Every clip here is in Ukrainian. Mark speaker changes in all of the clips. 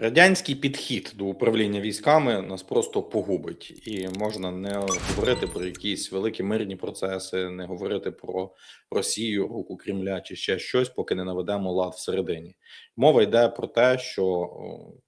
Speaker 1: Радянський підхід до управління військами нас просто погубить, і можна не говорити про якісь великі мирні процеси, не говорити про Росію, руку Кремля чи ще щось, поки не наведемо лад всередині. Мова йде про те, що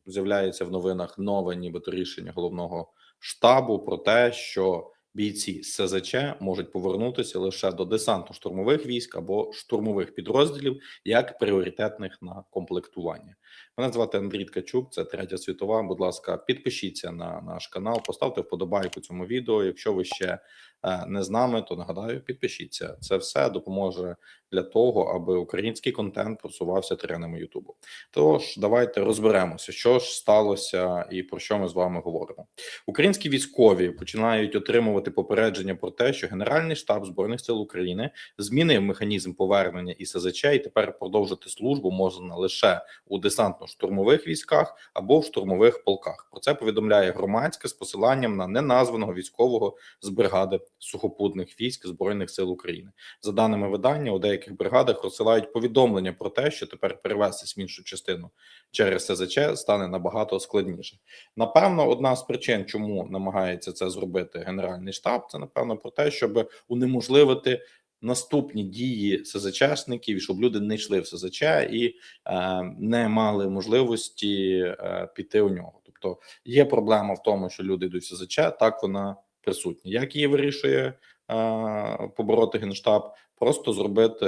Speaker 1: з'являється в новинах нове, нібито рішення головного штабу про те, що бійці СЗЧ можуть повернутися лише до десантно-штурмових військ або штурмових підрозділів як пріоритетних на комплектування. Мене звати Андрій Ткачук, це третя світова. Будь ласка, підпишіться на наш канал, поставте вподобайку цьому відео. Якщо ви ще е, не з нами, то нагадаю, підпишіться. Це все допоможе для того, аби український контент просувався теренами Ютубу. Тож давайте розберемося, що ж сталося і про що ми з вами говоримо. Українські військові починають отримувати попередження про те, що Генеральний штаб збройних сил України змінив механізм повернення із СЗЧ, і тепер продовжити службу можна лише у десантно-штурмових військах або в штурмових полках. Про це повідомляє громадське з посиланням на неназваного військового з бригади сухопутних військ збройних сил України. За даними видання, у деяких бригадах розсилають повідомлення про те, що тепер перевестись іншу частину через СЗЧ стане набагато складніше. Напевно, одна з причин, чому намагається це зробити Генеральний штаб, це напевно про те, щоб унеможливити наступні дії СЗЧшників, щоб люди не йшли в СЗЧ і е, не мали можливості е, піти у нього. Тобто є проблема в тому, що люди йдуть в СЗЧ, так вона присутня. Як її вирішує е, побороти генштаб? Просто зробити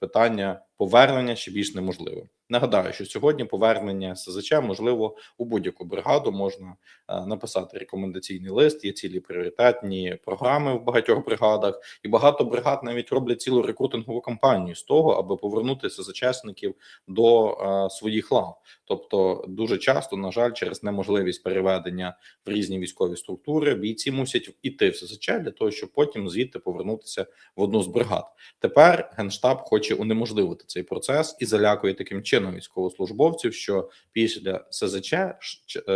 Speaker 1: питання повернення ще більш неможливим. Нагадаю, що сьогодні повернення СЗЧ можливо у будь-яку бригаду можна е, написати рекомендаційний лист. Є цілі пріоритетні програми в багатьох бригадах, і багато бригад навіть роблять цілу рекрутингову кампанію з того, аби повернути СЗЧшників до е, своїх лав. Тобто, дуже часто, на жаль, через неможливість переведення в різні військові структури бійці мусять іти в СЗЧ для того, щоб потім звідти повернутися в одну з бригад. Тепер генштаб хоче унеможливити цей процес і залякує таким чином військовослужбовців, що після СЗЧ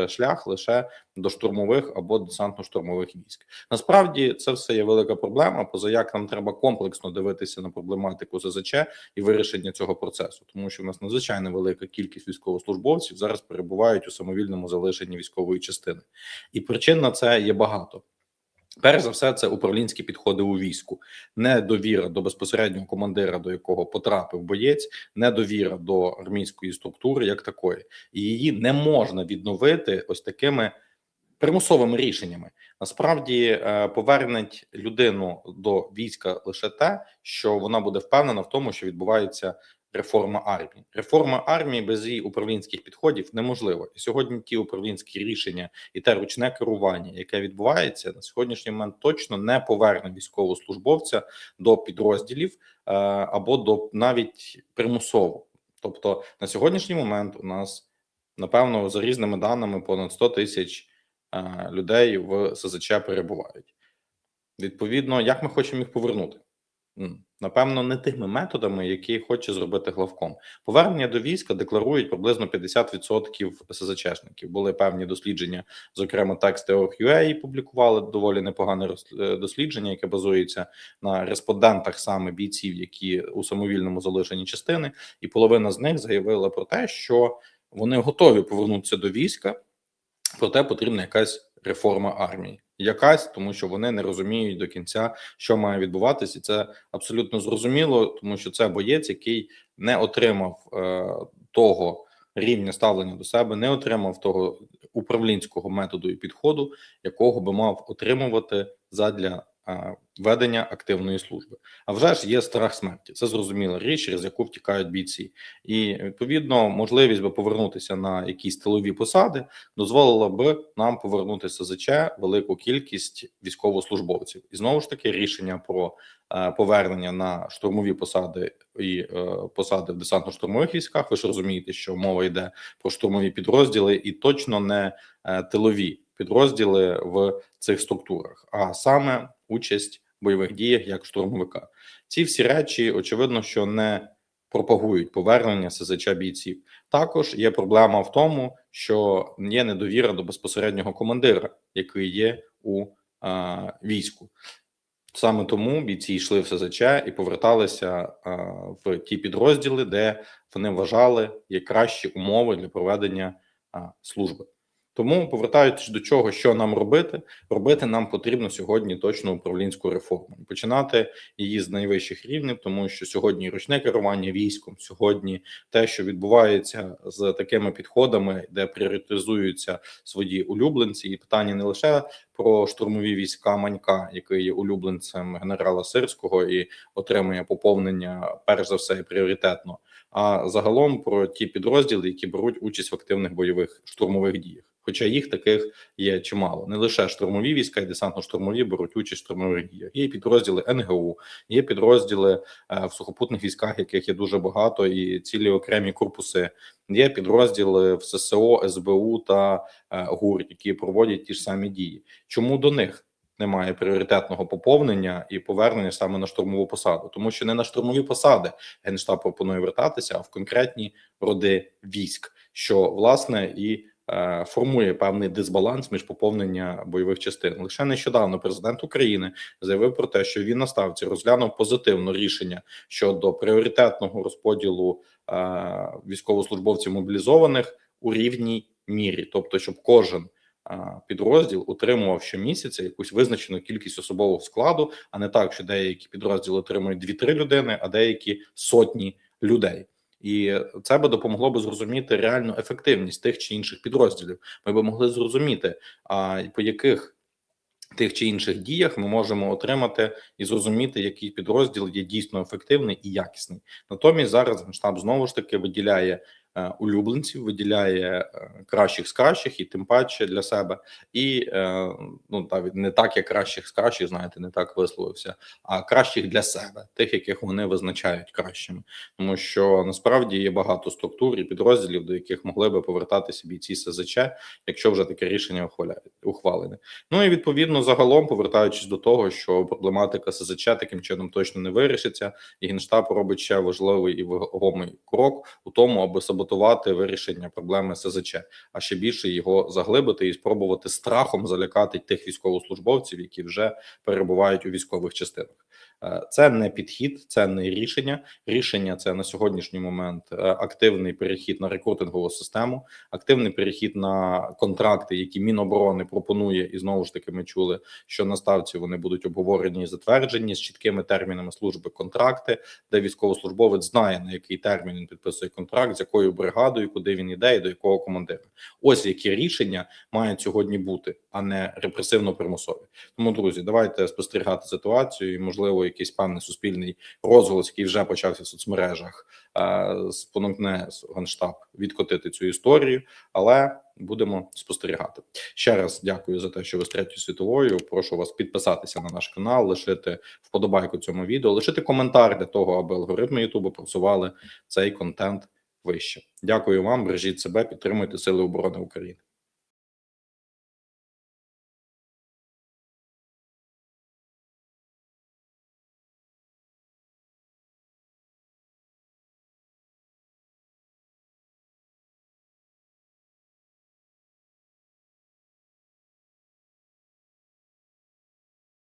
Speaker 1: шлях лише до штурмових або десантно-штурмових військ. Насправді це все є велика проблема. Поза як нам треба комплексно дивитися на проблематику СЗЧ і вирішення цього процесу, тому що в нас надзвичайно велика кількість військовослужбовців зараз перебувають у самовільному залишенні військової частини, і причин на це є багато. Перш за все, це управлінські підходи у війську, недовіра до безпосереднього командира, до якого потрапив боєць, недовіра до армійської структури як такої, і її не можна відновити ось такими примусовими рішеннями. Насправді е, повернеть людину до війська лише те, що вона буде впевнена в тому, що відбувається реформа армії. Реформа армії без її управлінських підходів неможлива. І сьогодні ті управлінські рішення і те ручне керування, яке відбувається на сьогоднішній момент, точно не поверне військовослужбовця до підрозділів е, або до навіть примусово. Тобто на сьогоднішній момент у нас напевно за різними даними понад 100 тисяч е, людей в СЗЧ перебувають. Відповідно, як ми хочемо їх повернути? Напевно, не тими методами, які хоче зробити главком. Повернення до війська декларують приблизно 50% СЗЧшників. Були певні дослідження, зокрема, тексти OHUA публікували доволі непогане е, дослідження, яке базується на респондентах саме бійців, які у самовільному залишенні частини, і половина з них заявила про те, що вони готові повернутися до війська, проте потрібна якась реформа армії. Якась, тому що вони не розуміють до кінця, що має відбуватися, і це абсолютно зрозуміло, тому що це боєць, який не отримав е, того рівня ставлення до себе, не отримав того управлінського методу і підходу, якого би мав отримувати задля ведення активної служби. А вже ж є страх смерті. Це зрозуміла річ, через яку втікають бійці, і відповідно можливість би повернутися на якісь тилові посади дозволила би нам повернути СЗЧ велику кількість військовослужбовців. І знову ж таки рішення про е, повернення на штурмові посади і е, посади в десантно-штурмових військах. Ви ж розумієте, що мова йде про штурмові підрозділи, і точно не е, тилові підрозділи в цих структурах, а саме участь в бойових діях як штурмовика. Ці всі речі очевидно, що не пропагують повернення СЗЧ бійців. Також є проблема в тому, що є недовіра до безпосереднього командира, який є у а, війську. Саме тому бійці йшли в СЗЧ і поверталися а, в ті підрозділи, де вони вважали є кращі умови для проведення а, служби. Тому, повертаючись до чого, що нам робити, робити нам потрібно сьогодні точно управлінську реформу. Починати її з найвищих рівнів, тому що сьогодні ручне керування військом, сьогодні те, що відбувається з такими підходами, де пріоритизуються свої улюбленці, і питання не лише про штурмові війська Манька, який є улюбленцем генерала Сирського і отримує поповнення, перш за все, пріоритетно, а загалом про ті підрозділи, які беруть участь в активних бойових штурмових діях. Хоча їх таких є чимало, не лише штурмові війська і десантно-штурмові беруть участь в штурмових діях. Є підрозділи НГУ, є підрозділи е, в сухопутних військах, яких є дуже багато, і цілі окремі корпуси. Є підрозділи в ССО, СБУ та е, ГУР, які проводять ті ж самі дії. Чому до них? Немає пріоритетного поповнення і повернення саме на штурмову посаду, тому що не на штурмові посади генштаб пропонує вертатися, а в конкретні роди військ, що власне і формує певний дисбаланс між поповнення бойових частин. Лише нещодавно президент України заявив про те, що він на ставці розглянув позитивно рішення щодо пріоритетного розподілу е, військовослужбовців мобілізованих у рівній мірі, тобто, щоб кожен а, підрозділ утримував щомісяця якусь визначену кількість особового складу, а не так, що деякі підрозділи отримують 2-3 людини, а деякі сотні людей. І це би допомогло би зрозуміти реальну ефективність тих чи інших підрозділів. Ми би могли зрозуміти, а по яких тих чи інших діях ми можемо отримати і зрозуміти, який підрозділ є дійсно ефективний і якісний. Натомість зараз генштаб знову ж таки виділяє улюбленців, виділяє е, кращих з кращих, і тим паче для себе. І е, ну навіть не так, як кращих з кращих, знаєте, не так висловився, а кращих для себе, тих, яких вони визначають кращими, тому що насправді є багато структур і підрозділів, до яких могли би повертатися бійці СЗЧ, якщо вже таке рішення ухвалене. Ну і відповідно загалом, повертаючись до того, що проблематика СЗЧ таким чином точно не вирішиться, і генштаб робить ще важливий і вагомий крок у тому, аби саботувати вирішення проблеми СЗЧ, а ще більше його заглибити і спробувати страхом залякати тих військовослужбовців, які вже перебувають у військових частинах. Е, Це не підхід, це не рішення. Рішення це на сьогоднішній момент е, активний перехід на рекрутингову систему, активний перехід на контракти, які Міноборони пропонує, і знову ж таки ми чули, що на ставці вони будуть обговорені і затверджені з чіткими термінами служби контракти, де військовослужбовець знає на який термін він підписує контракт, з якою бригадою, куди він іде, і до якого командира. Ось які рішення мають сьогодні бути, а не репресивно примусові. Тому, друзі, давайте спостерігати ситуацію і можливо якийсь певний суспільний розголос, який вже почався в соцмережах, е, спонукне генштаб відкотити цю історію, але будемо спостерігати. Ще раз дякую за те, що ви з третьою світовою. Прошу вас підписатися на наш канал, лишити вподобайку цьому відео, лишити коментар для того, аби алгоритми Ютубу просували цей контент вище. Дякую вам, бережіть себе, підтримуйте Сили оборони України.